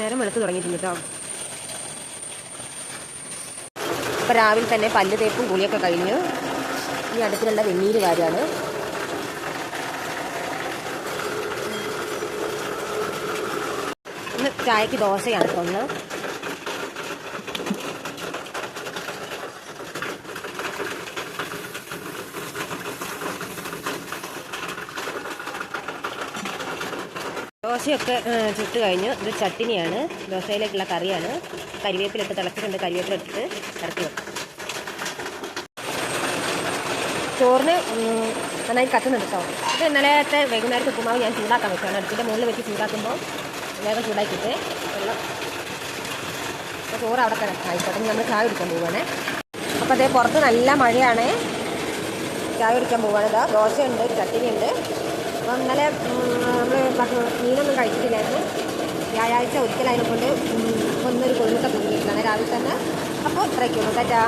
നേരം വെളുത്ത് തുടങ്ങിയിട്ടുണ്ട് കേട്ടോ. ഇപ്പം രാവിലെ തന്നെ പല്ല് തേപ്പും കുളിയൊക്കെ കഴിഞ്ഞ്. ഈ അടുത്തിലുള്ള വെണ്ണീര് കാര്യമാണ് ഇന്ന് ചായക്ക് ദോശയാണ് കേട്ടോ ഒന്ന് ദോശയൊക്കെ ചുട്ട് കഴിഞ്ഞു. ഇത് ചട്ടിനിയാണ്. ദോശയിലേക്കുള്ള കറിയാണ്. കരിവേപ്പിലിട്ട് തിളച്ചിട്ടുണ്ട്. കരിവേപ്പിലിട്ടിട്ട് ഇറക്കി വെക്കും. ചോറിന് നന്നായി കത്തുന്നുണ്ട് കേട്ടോ ഇത് ഇന്നലത്തെ വൈകുന്നേരത്തെ ഉപ്പുമാവ് ഞാൻ ചൂടാക്കാൻ വെച്ചാണ്. അടുപ്പിന്റെ മുകളിൽ വെച്ച് ചൂടാക്കുമ്പോൾ വേഗം ചൂടാക്കിയിട്ട് വെള്ളം. അപ്പോൾ ചോറ് അവിടെ തന്നെ ആയിക്കോട്ടെ നമ്മൾ ചായ കുടിക്കാൻ പോവുകയാണേ. അപ്പോൾ അതേ പുറത്ത് നല്ല മഴയാണ്. ചായ കുടിക്കാൻ പോവുകയാണ്. ഇതാ ദോശയുണ്ട് ചട്ടിനിയുണ്ട്. അപ്പോൾ ഇന്നലെ നമ്മൾ മീനൊന്നും കഴിച്ചിട്ടില്ലായിരുന്നു. വ്യാഴാഴ്ച ഒരിക്കലതിനെ കൊണ്ട് ഒന്നൊരു കൊഴുമുട്ട തോന്നിയിട്ടുണ്ടായിരുന്നു രാവിലെ തന്നെ. അപ്പോൾ ഇത്രയ്ക്കുള്ളൂ കേട്ടാ